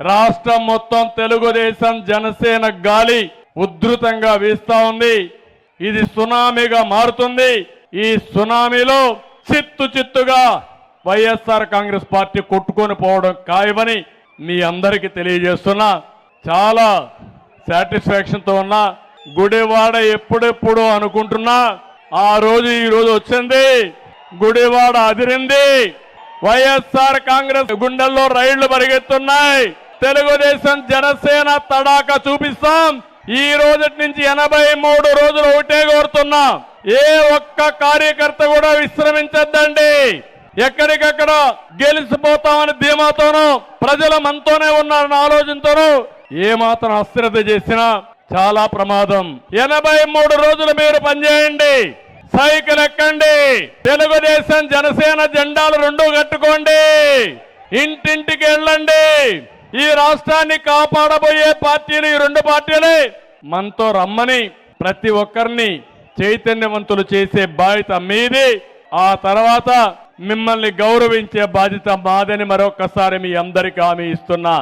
రాష్ట్రం మొత్తం తెలుగుదేశం జనసేన గాలి ఉధృతంగా వీస్తా ఉంది. ఇది సునామీగా మారుతుంది. ఈ సునామీలో చిత్తు చిత్తుగా వైఎస్ఆర్ కాంగ్రెస్ పార్టీ కొట్టుకొని పోవడం ఖాయమని మీ అందరికీ తెలియజేస్తున్నా. చాలా సాటిస్ఫాక్షన్తో ఉన్నా. గుడివాడ ఎప్పుడెప్పుడు అనుకుంటున్నా. ఆ రోజు ఈ రోజు వచ్చింది. గుడివాడ అదిరింది. వైఎస్ఆర్ కాంగ్రెస్ గుండెల్లో రైళ్ళు పరిగెత్తున్నాయి. తెలుగుదేశం జనసేన తడాక చూపిస్తాం. ఈ రోజు నుంచి ఎనభై మూడు రోజులు ఒకటే కోరుతున్నాం. ఏ ఒక్క కార్యకర్త కూడా విశ్రమించద్దండి. ఎక్కడికక్కడ గెలిచిపోతామని ధీమాతోనూ ప్రజల మనతోనే ఉన్నారని ఆలోచనతోనూ ఏమాత్రం మాత్రం అశ్రద్ధ చేసినా చాలా ప్రమాదం. ఎనభై మూడు రోజులు మీరు పనిచేయండి. సైకిల్ ఎక్కండి. తెలుగుదేశం జనసేన జెండాలు రెండు కట్టుకోండి. ఇంటింటికి వెళ్ళండి. ఈ రాష్ట్రాన్ని కాపాడబోయే పార్టీలు ఈ రెండు పార్టీలే. మనతో రమ్మని ప్రతి ఒక్కరిని చైతన్యవంతులు చేసే బాధ్యత మీది. ఆ తర్వాత మిమ్మల్ని గౌరవించే బాధ్యత మాదని మరొకసారి మీ అందరికీ హామీ ఇస్తున్నా.